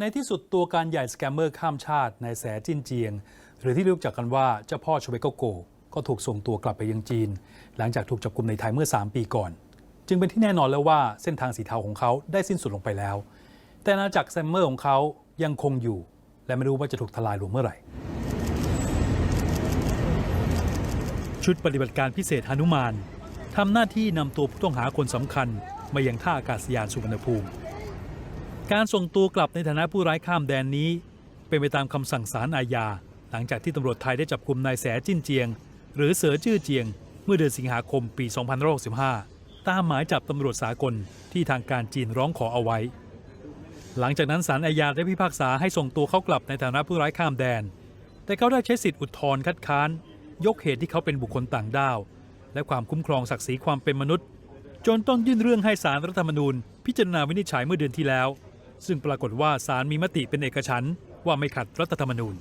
ในที่สุดตัวการใหญ่สแกมเมอร์ข้ามชาตินายแสจินเจียง หรือที่รู้จักกันว่าเจ้าพ่อชเวโกโก ก็ถูกส่งตัวกลับไปยังจีน หลังจากถูกจับกลุ่มในไทยเมื่อ 3 ปีก่อน จึงเป็นที่แน่นอนแล้วว่าเส้นทางสีเทาของเขาได้สิ้นสุดลงไปแล้ว แต่อาณาจักรแซมเมอร์ของเขายังคงอยู่ และไม่รู้ว่าจะถูกทลายลงเมื่อไหร่ ชุดปฏิบัติการพิเศษหนุมานทำหน้าที่นำตัวผู้ต้องหาคนสำคัญมายังท่าอากาศยานสุวรรณภูมิ การส่งตัวกลับในฐานะผู้ร้ายข้ามแดนนี้ เป็นไปตามคำสั่งศาลอาญา หลังจากที่ตำรวจไทยได้จับกลุ่มนายแสจิ้นเจียง หรือเสือจื้อเจียง เมื่อเดือนสิงหาคมปี 2565 ตามหมายจับตำรวจสากลที่ทางการจีนร้องขอเอาไว้ หลังจากนั้นศาลอาญาได้พิพากษาให้ส่งตัวเขากลับในฐานะผู้ร้ายข้ามแดน แต่เขาได้ใช้สิทธิอุทธรณ์คัดค้าน ยกเหตุที่เขาเป็นบุคคลต่างด้าวและความคุ้มครองศักดิ์ศรีความเป็นมนุษย์ จนต้องยื่นเรื่องให้ศาลรัฐธรรมนูญ พิจารณาวินิจฉัยเมื่อเดือนที่แล้ว ซึ่งปรากฏว่าศาลมีมติเป็นเอกฉันท์ว่าไม่ขัดรัฐธรรมนูญ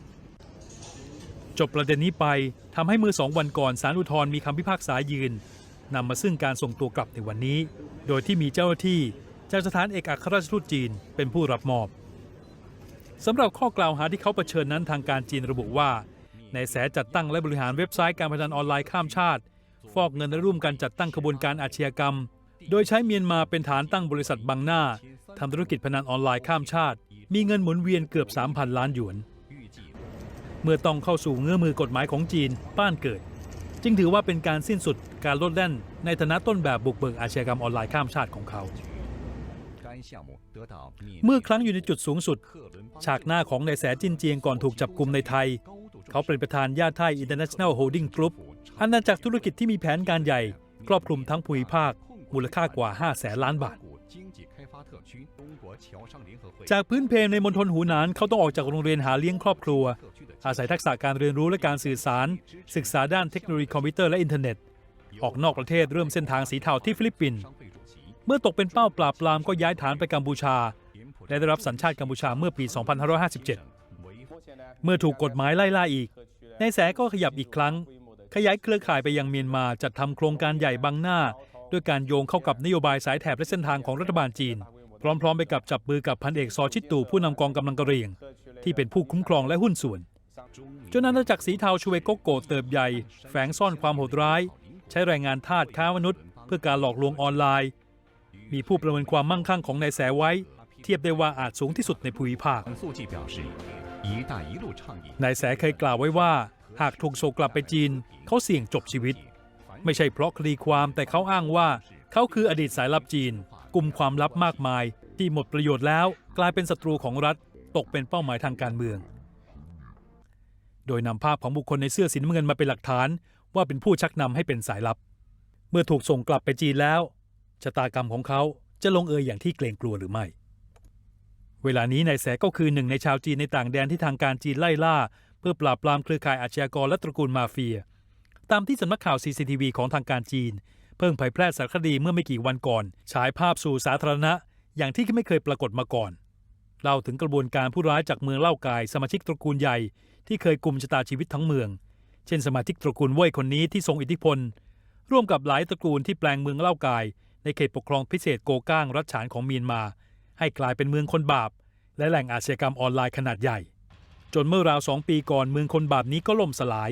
จบประเด็นนี้ไปทำให้เมื่อสองวันก่อนศาลอุทธรณ์มีคำพิพากษายืนนำมาซึ่งการส่งตัวกลับในวันนี้ โดยที่มีเจ้าหน้าที่จากสถานเอกอัครราชทูตจีนเป็นผู้รับมอบสำหรับข้อกล่าวหาที่เขาเผชิญนั้นทางการจีนระบุว่า ในแสจัดตั้งและบริหารเว็บไซต์การพนันออนไลน์ข้ามชาติ ฟอกเงินและร่วมกันจัดตั้งขบวนการอาชญากรรม โดยใช้เมียนมาเป็นฐานตั้งบริษัทบังหน้า ทำธุรกิจพนันออนไลน์ข้ามชาติ มีเงินหมุนเวียนเกือบ 3,000 ล้านหยวน เมื่อต้องเข้าสู่เงื้อมือกฎหมายของจีนป้านเกิด จึงถือว่าเป็นการสิ้นสุดการลดแล่น ในฐานะต้นแบบบุกเบิกอาชญากรรมออนไลน์ข้ามชาติของเขา เมื่อครั้งอยู่ในจุดสูงสุด ฉากหน้าของนายแสจินเจียงก่อนถูกจับกลุมในไทย เขาเป็นประธานญาติไทย International Holding Group อาณาจักรธุรกิจที่มีแผนการใหญ่ ครอบคลุมทั้งภูมิภาค มูลค่ากว่า 5 แสนล้านบาท จากพื้นเพในมณฑลหูหนานเขาต้องออกจากโรงเรียนหาเลี้ยงครอบครัว อาศัยทักษะการเรียนรู้และการสื่อสาร ศึกษาด้านเทคโนโลยีคอมพิวเตอร์และอินเทอร์เน็ต ออกนอกประเทศเริ่มเส้นทางสีเทาที่ฟิลิปปินส์เมื่อตกเป็นเป้าปราบปรามก็ย้ายฐานไปกัมพูชา และได้รับสัญชาติกัมพูชาเมื่อปี 2557 เมื่อถูกกฎหมายไล่ล่าอีกนายแสก็ขยับอีกครั้ง ขยายเครือข่ายไปยังเมียนมาจัดทำโครงการใหญ่บังหน้า ด้วยการโยงเข้ากับนโยบายสายแถบและเส้นทางของรัฐบาลจีน พร้อมๆ ไปกับจับมือกับพันเอกซอชิตตูผู้นำกองกำลังกระเรียง ที่เป็นผู้คุ้มครองและหุ้นส่วนจนอาณาจักรสีเทาชเวโกโกเติบใหญ่ แฝงซ่อนความโหดร้าย ใช้แรงงานทาสค้ามนุษย์ เพื่อการหลอกลวงออนไลน์ มีผู้ประเมินความมั่งคั่งของนายแสไว้ เทียบได้ว่าอาจสูงที่สุดในภูมิภาคนายแสเคยกล่าวไว้ว่า หากถูกส่งกลับไปจีน เขาเสี่ยงจบชีวิต ไม่ใช่เพราะคดีความแต่เขาอ้างว่า เขาคืออดีตสายลับจีน กลุ่มความลับมากมาย ที่หมดประโยชน์แล้ว กลายเป็นศัตรูของรัฐ ตกเป็นเป้าหมายทางการเมือง โดยนำภาพของบุคคลในเสื้อสีน้ำเงินมาเป็นหลักฐาน ว่าเป็นผู้ชักนำให้เป็นสายลับ เมื่อถูกส่งกลับไปจีนแล้วชะตากรรมของเขาจะลงเอยอย่างที่เกรงกลัวหรือไม่ เวลานี้นายแสก็คือหนึ่งในชาวจีนในต่างแดนที่ทางการจีนไล่ล่า เพื่อปราบปรามเครือข่ายอาชญากรและตระกูลมาเฟีย ตามที่สำนักข่าว CCTV ของทางการจีน เพิ่งเผยแพร่สารคดีเมื่อไม่กี่วันก่อนฉายภาพสู่สาธารณะ อย่างที่ไม่เคยปรากฏมาก่อนเล่าถึงกระบวนการผู้ร้ายจากเมืองเล่ากาย สมาชิกตระกูลใหญ่ที่เคยกลุ่มชะตาชีวิตทั้งเมือง เช่นสมาชิกตระกูลเว่ยคนนี้ที่ทรงอิทธิพล ร่วมกับหลายตระกูลที่แปลงเมืองเล่ากาย ในเขตปกครองพิเศษโกก้างรัฐฉานของเมียนมา ให้กลายเป็นเมืองคนบาป และแหล่งอาชญากรรมออนไลน์ขนาดใหญ่ จนเมื่อราวสองปีก่อนเมืองคนบาปนี้ก็ล่มสลาย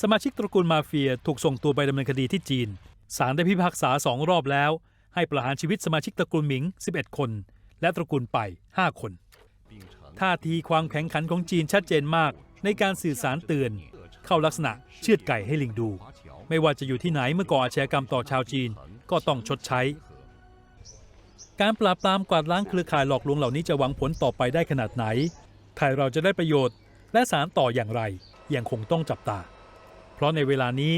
สมาชิกตระกูลมาเฟียถูกส่งตัวไปดำเนินคดีที่จีน ศาลได้พิพากษาสองรอบแล้ว ให้ประหารชีวิตสมาชิกตระกูลหมิง 11 คน และตระกูลไป 5 คน ท่าทีความแข็งขันของจีนชัดเจนมากในการสื่อสารเตือน เข้าลักษณะเชือดไก่ให้ลิงดู ไม่ว่าจะอยู่ที่ไหนเมื่อก่ออาชญากรรมต่อชาวจีนก็ต้องชดใช้ การปราบปรามกวาดล้างเครือข่ายหลอกลวงเหล่านี้จะหวังผลต่อไปได้ขนาดไหน ไทยเราจะได้ประโยชน์ และสารต่ออย่างไรยังคงต้องจับตา เพราะในเวลานี้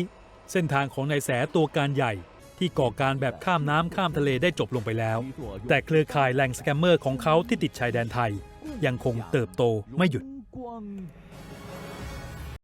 เส้นทางของนายแสตัวการใหญ่ที่ก่อการแบบข้ามน้ำข้ามทะเลได้จบลงไปแล้ว แต่เครือข่ายแหล่งสแกมเมอร์ของเขาที่ติดชายแดนไทย ยังคงเติบโตไม่หยุด